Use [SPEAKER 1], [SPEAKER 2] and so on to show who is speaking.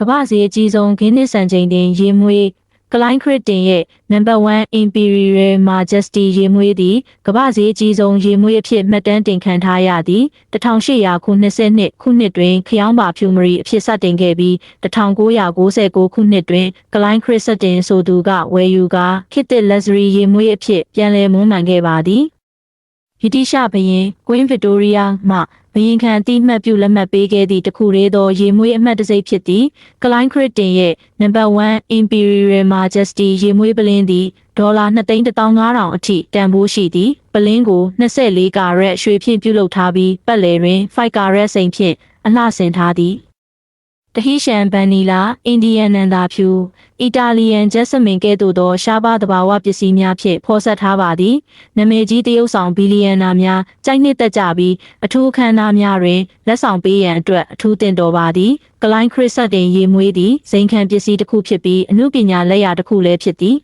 [SPEAKER 1] ကမ္ဘာစည်းအကြီးဆုံးဂင်းနစ်စံချိန်တင်ရေမွေးကလိုင်းခရစ်တင်ရဲ့ number 1 Imperial Majesty ရေမွေးသည်ကမ္ဘာစည်းအကြီးဆုံးရေမွေးအဖြစ်မှတ်တမ်းတင်ခံထားရသည်1800ခုနှစ်ခုနှစ်တွင်ခရောင်းပါဖြူမရီအဖြစ်စတင်ခဲ့ပြီး1996ခုနှစ်တွင်ကလိုင်းခရစ်စတင်ဆိုသူကဝယ်ယူကာခေတ်သစ် luxury ရေမွေးအဖြစ်ပြန်လည်မွမ်းမံခဲ့ပါသည်ဗြိတိရှဘရင် Queen Victoria မှဘရ င်ခံအတိအမှတ်ပြုလက်မှတ်ပေးခဲ့သည့်တစ်ခုတည်းသောရေမွေးအမှတ်တံဆိပ်ဖြစ်သည့် Klein Crichton ရဲ့ Number 1 Imperial Majesty ရေမွေးပလင်းသည်ဒေါ်လာ2,15000အထိတန်ဖိုးရှိသည်ပလင်းကို24ကာရက်ရွှေဖြင့်ပြုလုပ်ထားပြီးပတ်လည်တွင်5ကာရက်စိန်ဖြင့်အလှဆင်ထားသည် တဟိရှန်ဗန်နီလာအိန္ဒိယနန္တာဖြူအီတာလီယန်ဂျက်စမင်ကဲ့သို့သောရှားပါးသဘာဝပစ္စည်းများဖြင့်ဖော်ဆက်ထားပါသည်နာမည်ကြီးတရုတ်ဆောင်ဘီလီယံနာများကြိုက်နှစ်သက်ကြပြီးအထူးအခမ်းအနားများတွင်လက်ဆောင်ပေးရန်အတွက်အထူးတင်တော်ပါသည်ကလိုင်းခရစ်ဆက်တင်ရေမွေးသည်ဇိမ်ခံပစ္စည်းတစ်ခုဖြစ်ပြီးအမှုပညာလက်ရာတစ်ခုလည်းဖြစ်သည်